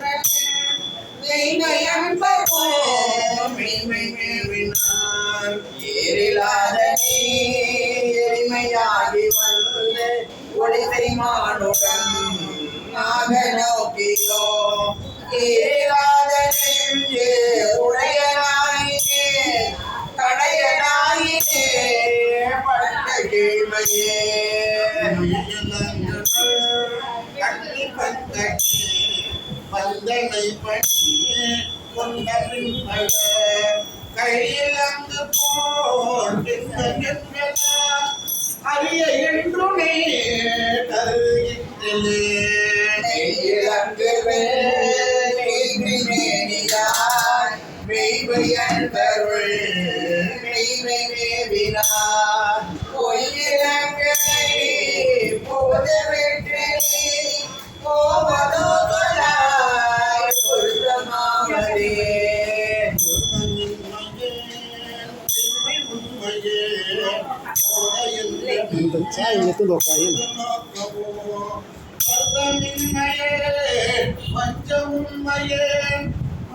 பரிசு பெற்ற மெய்மையன்போ மெய்மை மேவினார் ஏறில்லாத நீ எளிமையாகி வந்து ஒளிதை மானுடன் ஆக நோக்கியோ ஏறில்லாத நெஞ்சு உடையனாயினே கடையனாயினே பட்ட கீழ்மையே. வந்தனை பணியே கொண்ட பின்பக கையில் அங்கு போல் அரிய என்றுமே கருகின்றே இலங்கு மேனியார் மெய்மையன்பருள் மெய்மை மேவினார் பொய்யிலங்கை போதவே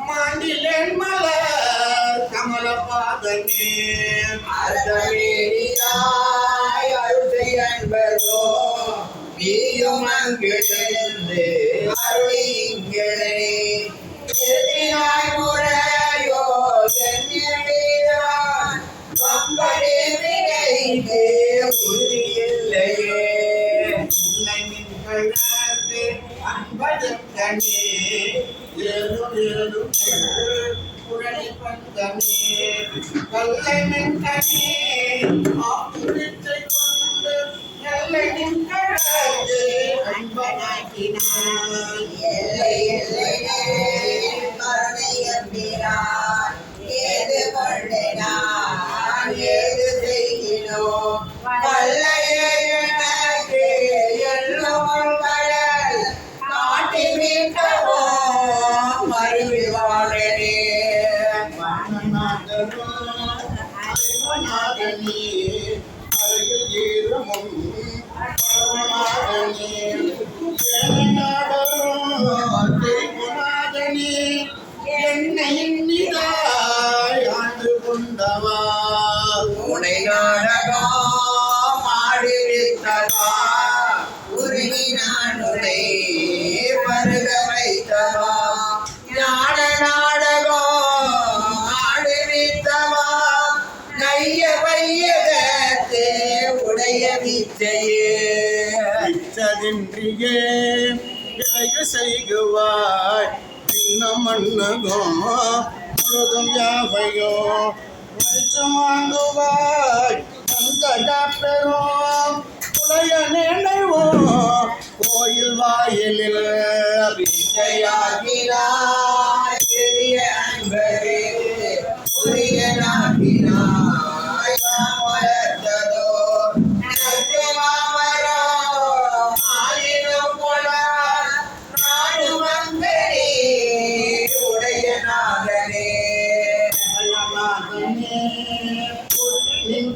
மாண்டிலேன் மலர் கமல பாதனே அர்த்தமேனியாய் அருளை. அன்பரோ நீயும் அங்கிருந்து அருள் இங்கனை எல்லை உடைய வித்தையே இச்சதின்றியே விலகு செய்குவாய். இன்னும் மன்னகோ முழுதும் யாவையோ உழைச்சும் வாங்குவாய். அங்கடா பெறும் புலைய நினைவோம். கோயில் வாயிலில் வித்தையாகினாய் பெரிய அன்பரே.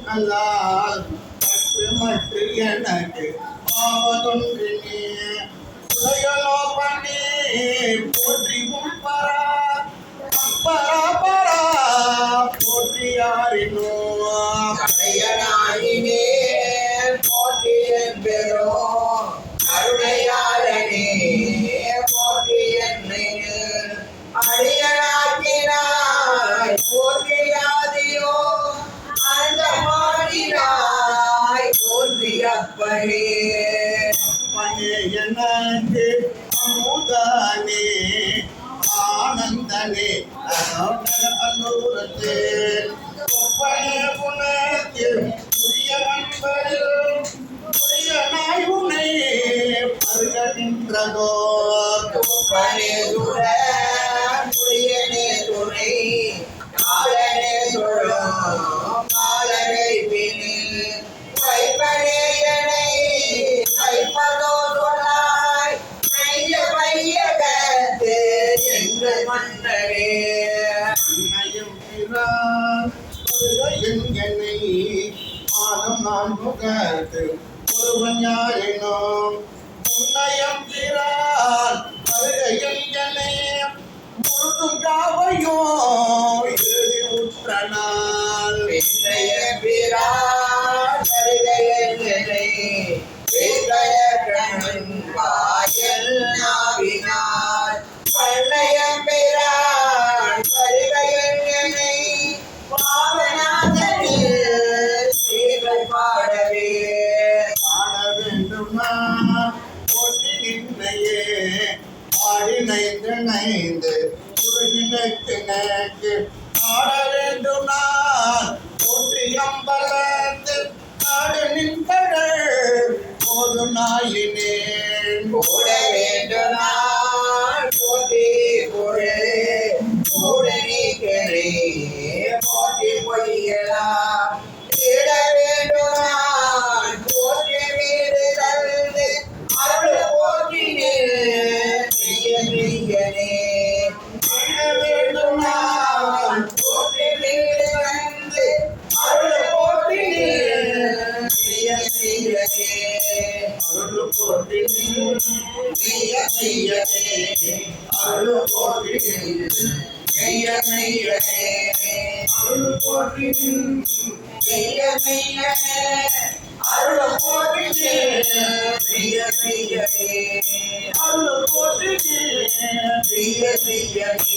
அல்லால் பற்று மற்ற எனக்கு ஆவதொன்றினே உலகளோ பண்ணி போற்றி உம்பரா அப்பரா பரா போற்றி யாரினோ. ஆனந்தனே அல்லூரத்தே புரிய அன்பரில் அருள் போற்றினேன் செய்ய செய்யனே அருள் போற்றினேன் செய்ய செய்யனே அருள் செய்ய செய்யனே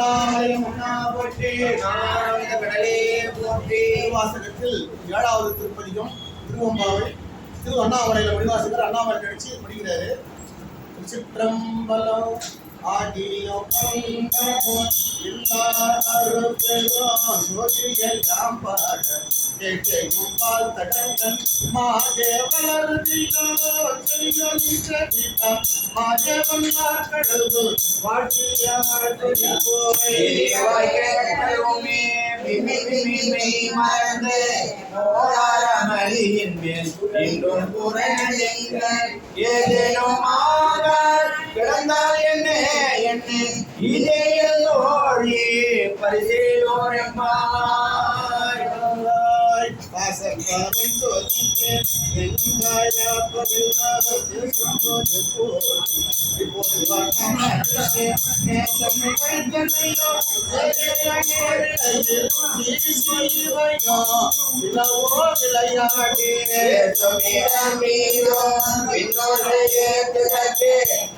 சுற்றம்பலம் அண்ணாமலையும் அண்ணா போற்றி நாராயண கடலே போற்றி. திருவாசகத்தில் ஏழாவது திருப்பதிகம் திருவம்பாவை. திரு அண்ணாமலையில முடிவாசகர் அண்ணாமலை நடிச்சு முடிக்கிறாரு. சிற்றம்பலம் ஆகியும் கேட்டையும் பால் தடங்கள் மாதேவன் வாழ்க்கைய மறந்து மேல் இன்னும் ஏதேனும் ஆக கிடந்தால் என்ன என்ன இதே எல்லோழி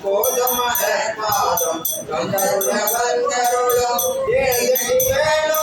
கோதமர பாதம் ஏழு வேளோ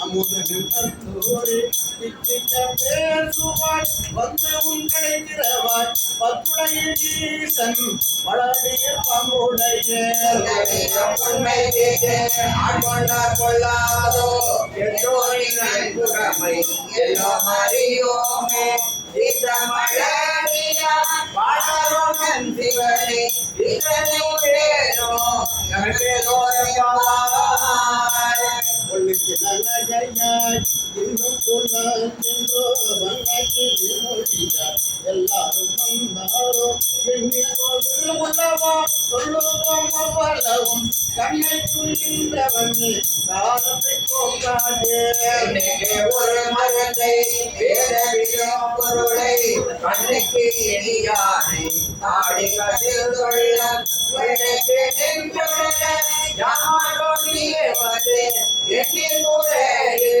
பரிசேலோரெம்பாய் Bye. உண்மை கேட்டு ஆட்கொண்டார் கொள்ளாதோ எல்லோரின் அன்புடைமை அறியோமே பாடரோமன் சிவனே இத்தனை உடேனோ நமக்கேதோரம் பாவாய் எல்லாரும் வந்தாரோ எண்ணிக்கொண்டு உள்ளவா பலவும் கண்ணை துணிந்தவனே காலத்தை ஒரு மரத்தை பொருளை கண்ணுக்கு இனியானை ஆடி கதில் நெஞ்சுடன யாரோ நீயே வந்து எண்ணில் முறையில்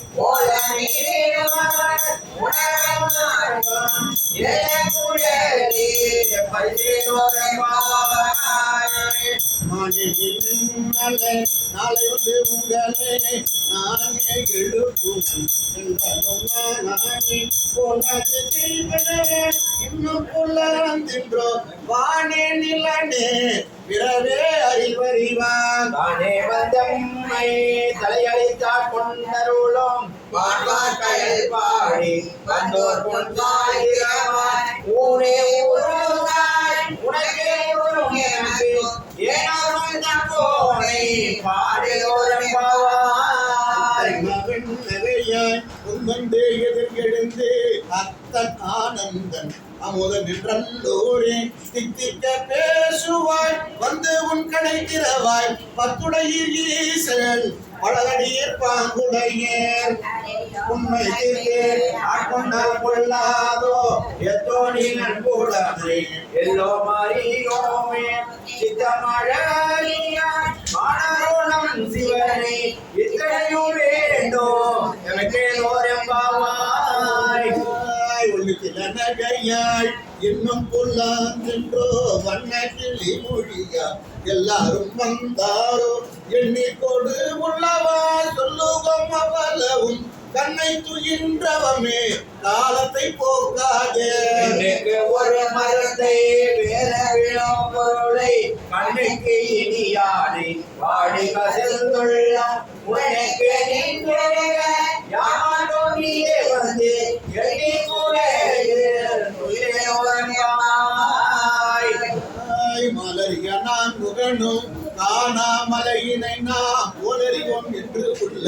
என்று ஓலமீடுவார் உணரமாகும் ஏழகுழலி பரிசோதனை மாநிலே நாளை வந்து உங்களே. நானே எழுப்புவன் இன்னும் புலந்தின்றோ வானே நிலனே பிறவே அறிவறிவான் தானே வந்தம்மை தலையளித்தாற் கொண்டருளும் வாழ்வார் கயல் பாடி வந்தோர் பொன்பாயிரவாய் ஊனே உருவாய் உனக்கே உரும் எனக்கு ஏனோரும் தப்போனை பாடியோரம் பாவாய் மகன் நிறையாய் உந்தந்தே எதிர்கெழுந்து அத்தன் ஆனந்தன் அமுத நின்றல்லோரே தித்திக்க பேசுவாய் வந்து உன் கடைக்கிறவாய் பத்துடையீர் ஈசல் உண்மை தீர்த்தேர் ஆட்கொண்டால் கொள்ளாதோ எத்தோணி நண்புடமை எல்லோ மாறியோமே சித்தமழியாய் மாணவனம் சிவனை இத்தனையும் வேண்டும் எனக்கே நோரம்பாவாய் உள்ளில் நகையாய் இன்னும் புல்லாந்தென்றோ வண்ண கிளி மொழியா எல்லாரும் வந்தாரோ? எண்ணிக்கொடு உள்ளவா? சொல்லுவோம் அவ்வளவும் கண்ணை துயின்றவமே காலத்தை போக்காதே. ஒரு மருந்தை வேற விழும் பொருளை கண்ணுக்கு இனியானை வாடி கசிந்துள்ள உனக்கு நின்ற யாரோ நீயே வந்து எண்ணி கூட மலரிய நான் முகனும் காணாமலையினை நாம் போலறிவோம் என்று உள்ள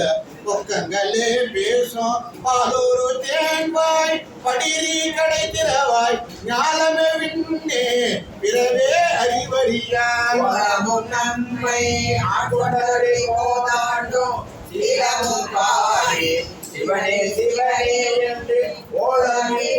பொக்கங்களே பேசும். பாலூரு தேன்வாய் படிரி கடை திறவாய் ஞானமே விண்ணே பிறவே அறிவறியாய். உலகம் நன்மை ஆட்கொண்டதை போதாண்டும் சீலமும் பாரி சிவனே சிவனே என்று ஓலமே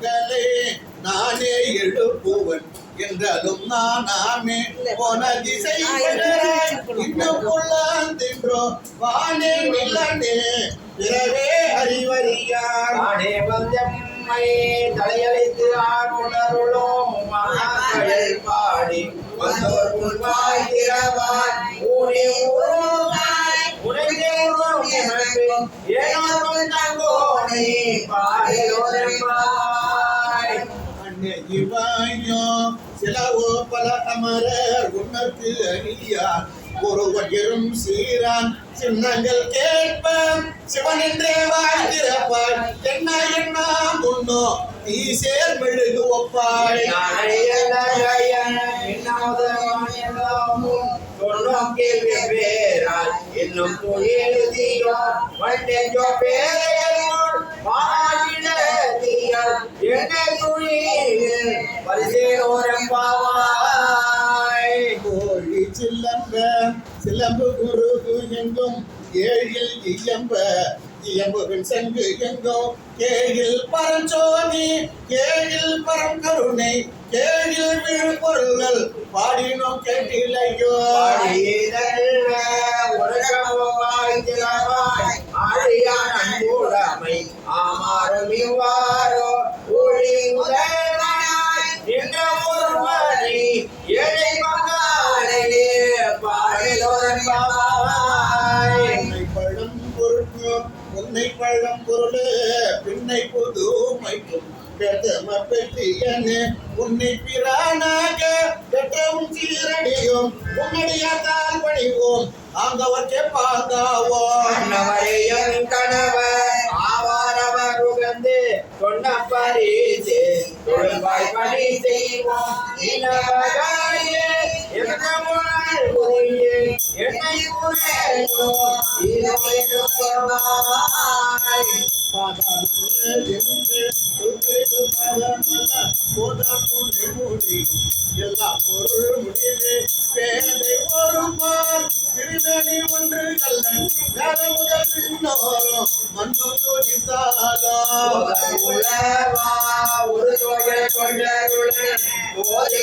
உங்களே நானே எழுப்புவன். என்றாலும் நானாமே போன திசை இன்னும் கொள்ளாந்தின்றோ வானே நிலனே. பிறவே அறிவறியார். நானே வந்தம்மை தலையளித்து ஆட்கொணருளோம் மகாக்கடல் பாடி வந்தோர் உள்வாய் திறவாய் உருவம் பாடியோரம்பாய் அன்னை சிலவோ பல அமரர் உன்னற்கு அறியார் ஒருவரும் சீரான். சின்னங்கள் கேட்ப சிவன் என்றே வாழ்ந்திருப்பாய் என்ன என்ன முன்னோ நீ சேர் கேள்வி பேரால் இன்னும் எழுதியோ வண்டெஞ்சோ பேரையோர் மாநிலத்தியல் என்ன துணியில் பரிசேரோரம் பாவாய். கோழி சில்லம்ப சிலம்பு குருகு எங்கும் ஏழில் இயம்ப இயம்புகள் செங்கு எங்கோ கேழில் பரஞ்சோதி கேழில் பரங்கருணை கேழில் விழுப்பொருள்கள் பாடினோம் கேட்டிலையோ பாடியதல்ல உலகமாய் திறவாய் ஆழியான் அன்புடைமை ஆமாறும் இவ்வாறோ ஒளி முதல்வனாய் நின்ற ஒருவனை ஏழை உன்னை பழம் பொருளே பின்னை புதுமைக்கும் பெத்தம பெற்றியனே உன்னை பிரானாக பெற்றவும் சீரடியும். உன்னடியாத்தால் பணிவோம் ஆங்கவற்றை பாங்காவோம் அன்னவரையும் கணவர் ஆவாரவர் உகந்து சொன்ன பரிசு தொழுவாய் பணி செய்வோம் இனவகாயே எண்ணமுனால் முன்னாள் என்னை எல்லா பொருள் முடிவு பேதை ஒருமான் திருவேணி ஒன்று கல்லன் வேற முதல் பின்னோரும் மண்ணு துடித்தாலும் உலவா ஒரு ஓதி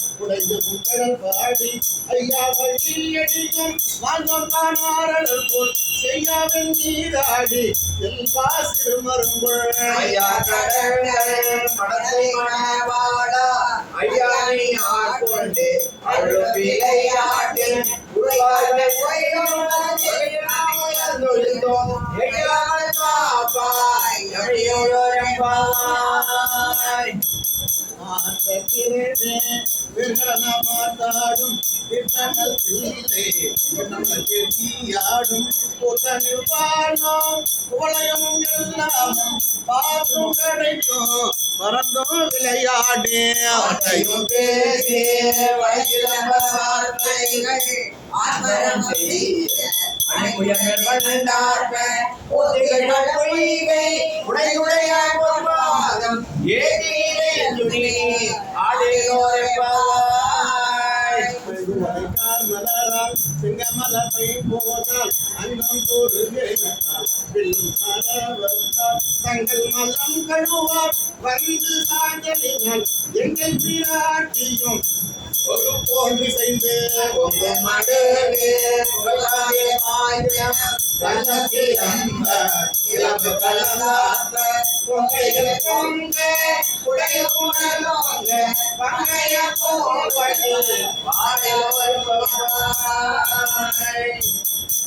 குடைந்து புத்தகல் பாடி. ஐயா போல். செய்யாவின் நீராடி சிறுமருங்குள் ஐயா மணவாடா. ஐயா நீ ஆட்கொண்டு விளையாட்டில் உருவாக பாப்பாய் மாத்தாடும் விட்டனல் பிள்ளை தீயாடும் கூட்டணில் வாழும் உலகமும் எல்லாமும் பார்த்தும் கிடைக்கும். பறந்தும் பேசி. வயசிலம்ப வார்த்தைகள் ஆத்மரம் செய்ய. வளர்ந்தார்ப உடையுடைய துணி ஆடியோரை பாவாய். மலைக்கால் மலரால் சிங்கமலப்பை அங்கம் தங்கள் மலம் கழுவார். வந்து சாஞ்சலினால் எங்கள் பிராட்டியும் ஒரு போன்று செய்து உங்கள் உடைய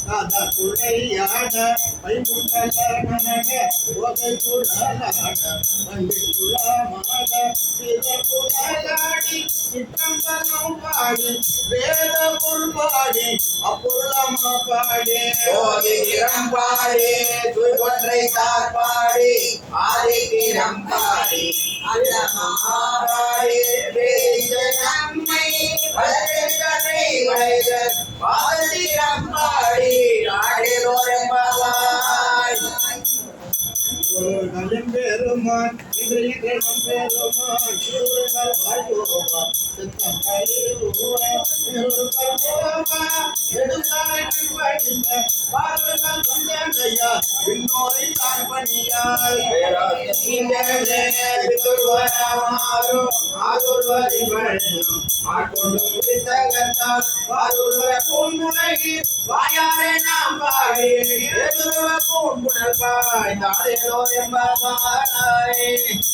புனலோங்க பங்கைய போவடி பாடலோர் பவாய் குழலாட வண்டி குழமாட பிற குழலாடி சிற்றம்பலம் பாடி வேத அப்பொருளமா பாடி பாடி. துய்கொன்றை தார்பாடி பாடி இன்றையிடம் பெருமான் சிறுகள் வாழ்வோமா சித்தம் எடுத்தாய் படிந்த பார்வர்கள் விண்ணோரை தான் பணியாய் புள்ளி it's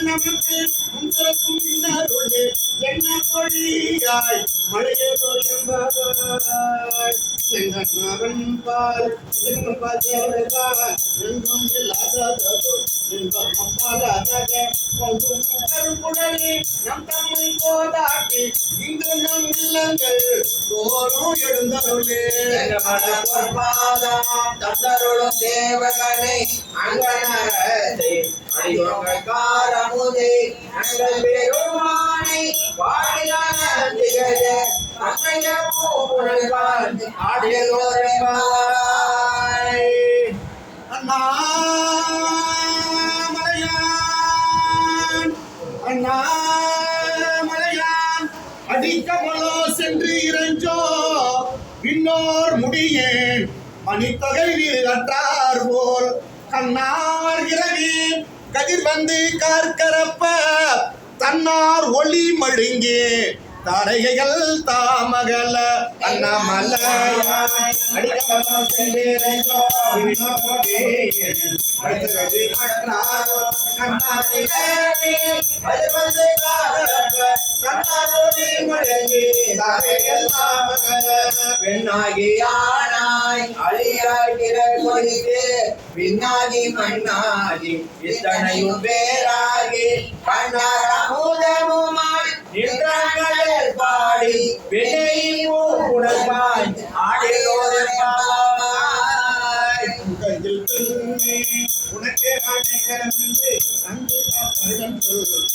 நமக்கு முத்தமிழே உங்களுக்கும் என்ன பொழியாய் பால் எங்கும் இல்லாததோ இன்பம் அம்மாலாதக நம் தம்மை போதாட்டி இங்கு நம் இல்லங்கள் தோறும் எழுந்தருளே தந்தருளும் தேவகனை அங்கனரசை அடியோங்கள் காரமுதே அங்கள் பெருமானை பாடியான திகழ அங்கைய பூப்புழல்வான் ஆடியோரம்பாய் அடிக்கமலோ சென்று இறைஞ்சோ. இன்னோர் முடியேன் மணித்தொகை வீடு கற்றார் போல். கண்ணார் இரவி கதிர் வந்து கார்கரப்ப தன்னார் ஒளி மழுங்கே தாரகைகள் தாமகல. தாரைகள் தாமகல பின்னாகி மண்ணாகி இத்தனையும் பேராகி கண்ணார அமுதமுமாய் பாடி பெண்ணையும் உணர்வாய் ஆடியோரப்பாய் கையில் உனக்கே சொல்.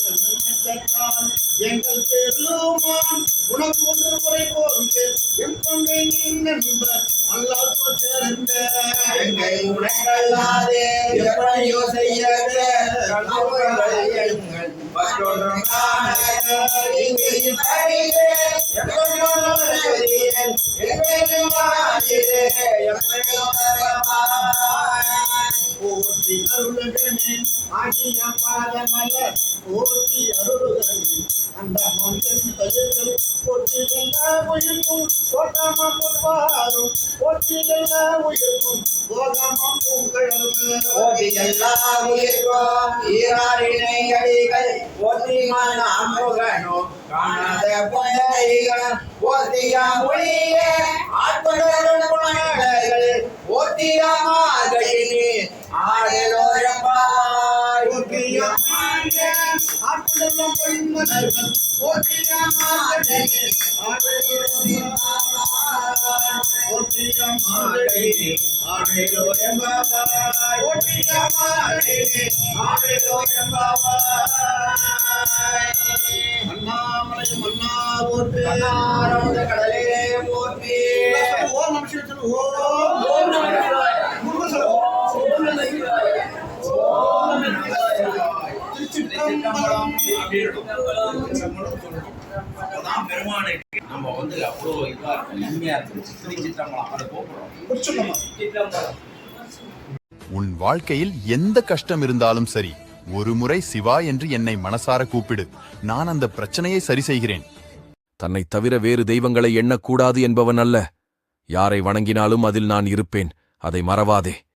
தன்னை மச்சத்தால் எங்கள் பெருமான் உனக்கு ஒன்று முறை போன்று என் கொண்டை நீ நண்பர் போற்றிருந்த எங்கள் உனக்கல்லாதே எப்படியோ செய்யற கண்ணுகளை எங்கள் மற்றொன்றும் காணாத அந்த மந்தன் போற்றி எல்லா உயிர்க்கும் பொற்பாரும் போற்றி எல்லா உயிர்க்கும் எல்லா உயிர்க்கும் ஈராரினை அடிகள் ஓதி மனாமுகனோ காணாத பொண்டைகள் ஓதியா மொழியே ஆட்படரும் குணங்கள் ஓதியா மாதையினே ஆடலோரப்பாய் போற்றிய ஆற்றலும் பொன்மலர்கள் போற்றிய மாதனே போற்றிய மாதனே அண்ணாமலையும் அண்ணா போற்றி கடலே போற்றி ஓம் நம சிவாய சொல்லு. ஓம் ஓம் நம சிவாய. முருகன் சொல்லு. ஓம் நம சிவாய. ஓம் நம சிவாய. திருச்சிற்றம்பலம். அப்பதான் வந்து அவ்வளோ இதுவா இருக்கும் இனிமையா இருக்கும் திருச்சிற்றம்பலம் அதை போகிறோம். உன் வாழ்க்கையில் எந்த கஷ்டம் இருந்தாலும் சரி ஒரு முறை சிவா என்று என்னை மனசார கூப்பிடு. நான் அந்த பிரச்சனையை சரி செய்கிறேன். தன்னைத் தவிர வேறு தெய்வங்களை எண்ணக்கூடாது என்பவன் அல்ல. யாரை வணங்கினாலும் அதில் நான் இருப்பேன். அதை மறவாதே.